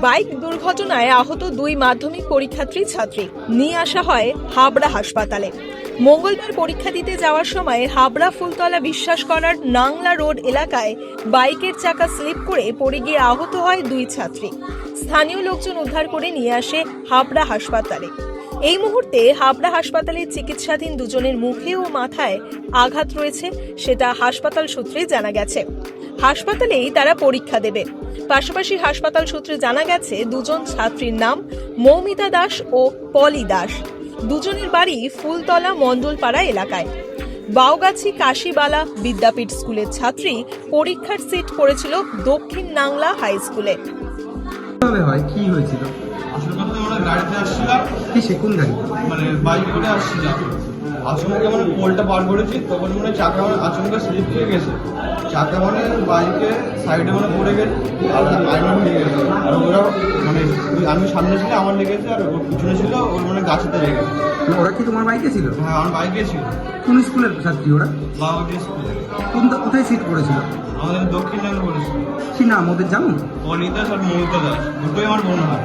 Bike দুর্ঘটনায় আহত দুই মাধ্যমিক পরীক্ষার্থী ছাত্রী। নিয়ে আসা হয় হাবড়া হাসপাতালে। মঙ্গলবার পরীক্ষা দিতে যাওয়ার সময় হাবড়া ফুলতলা বিশ্বাস করার নাংলা রোড এলাকায় বাইকের চাকা স্লিপ করে পড়ে গিয়ে আহত হয় দুই ছাত্রী। স্থানীয় লোকজন উদ্ধার করে নিয়ে আসে হাবড়া হাসপাতালে। এই মুহূর্তে হাবড়া হাসপাতালে চিকিৎসাধীন দুজনের মুখে ও মাথায় আঘাত রয়েছে, সেটা হাসপাতাল সূত্রে জানা গেছে। হাসপাতালেই তারা পরীক্ষা দেবে। পাশাপাশি হাসপাতাল সূত্রে জানা গেছে দুজন ছাত্রীর নাম মৌমিতা দাস ও পলি দাস। দুজনের বাড়ি ফুলতলা মণ্ডলপাড়া এলাকায়। বাউগাছি কাশিবালা বিদ্যাপীঠ স্কুলের ছাত্রী পরীক্ষার সিট পড়েছিল দক্ষিণ নাংলা হাই স্কুলে। হয়? কি হয়েছিল? আসল কথা আমরা গাড়িতে আসছিলাম কি সে কোন গাড়ি মানে বাইক করে আসছিলাম আচমকা মানে পোলটা পার করেছি তখন মানে চাকা মানে আচমকা স্লিপ খেয়ে গেছে। চাকা মানে বাইকে সাইডে মানে পড়ে গেছে আর আইন লেগে গেছে। আর ওরা মানে আমি সামনে ছিল আমার লেগেছে আর ওর পিছনে ছিল ওর মানে গাছেতে লেগেছে। ওরা কি তোমার বাইকে ছিল? হ্যাঁ আমার বাইকে ছিল। কোন স্কুলের ছাত্রী ওরা? বাবাজি স্কুলে। কোন কোথায় সিট পড়েছিল? আমাদের দক্ষিণ নামে পড়েছিল। কি নাম ওদের জানো? অনিতাস আর মৌমিতা দাস দুটোই আমার বোন হয়।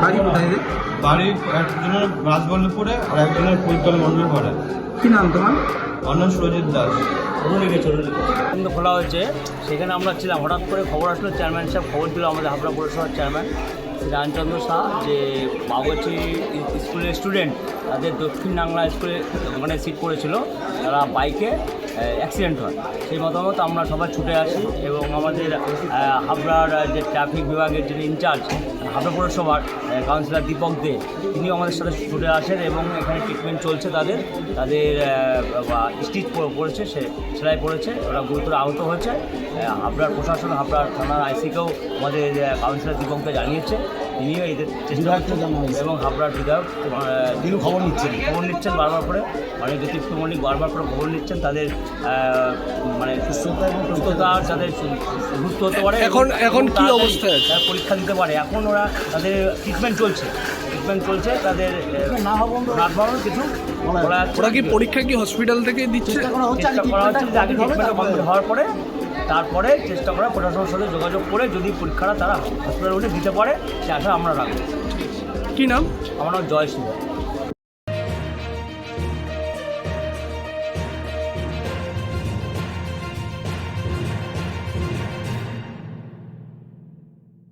বাড়ি কোথায় রে? বাড়ি একজনের রাজবল্লভপুরে আর একজনের ফুলতলা মন্ডল পড়ে কি নাম তোমার? অন্য সুরজিৎ দাস। কিন্তু খোলা হয়েছে। সেখানে আমরা ছিলাম। হঠাৎ করে খবর আসলো চেয়ারম্যান সাহেব খবর দিল আমাদের হাবড়া পৌরসভার চেয়ারম্যান শ্রী রামচন্দ্র শাহ যে বাবুচি স্কুলের স্টুডেন্ট তাদের দক্ষিণ বাংলা স্কুলে মানে সিট পড়েছিল। তারা বাইকে অ্যাক্সিডেন্ট হয়। সেই মতামত আমরা সবাই ছুটে আসি এবং আমাদের হাবড়ার যে ট্রাফিক বিভাগের যিনি ইনচার্জ হাবড়া পৌরসভার কাউন্সিলর দীপক দে, তিনিও আমাদের সাথে ছুটে আসেন এবং এখানে ট্রিটমেন্ট চলছে তাদের। তাদের স্টিচ পড়েছে, সে সেলাই পড়েছে, ওরা গুরুতর আহত হয়েছে। হাবড়ার প্রশাসন, হাবড়ার থানার আইসিকেও আমাদের কাউন্সিলর দীপককে জানিয়েছে। তিনিও এদের চেষ্টা এবং হাবড়ার বিধায়ক তিনি খবর নিচ্ছেন। খবর নিচ্ছেন বারবার করে। মানে জ্যোতিষ মল্লিক বারবার করে খবর নিচ্ছেন। তাদের মানে সুস্থতা এবং সুস্থতা তাদের সুস্থ হতে পারে এখন এখন কি তারা পরীক্ষা দিতে পারে। এখন ওরা তাদের ট্রিটমেন্ট চলছে। ট্রিটমেন্ট চলছে। তাদের না নাট বাড়ানো কিছু ওরা কি পরীক্ষা কি হসপিটাল থেকে দিচ্ছে? চেষ্টা করা হচ্ছে আগে ট্রিটমেন্ট হওয়ার পরে তারপরে চেষ্টা করা প্রশাসনের সাথে যোগাযোগ করে যদি পরীক্ষাটা তারা হসপিটালে উঠে দিতে পারে সে আশা আমরা রাখব। কী নাম? আমার নাম জয় সিংহ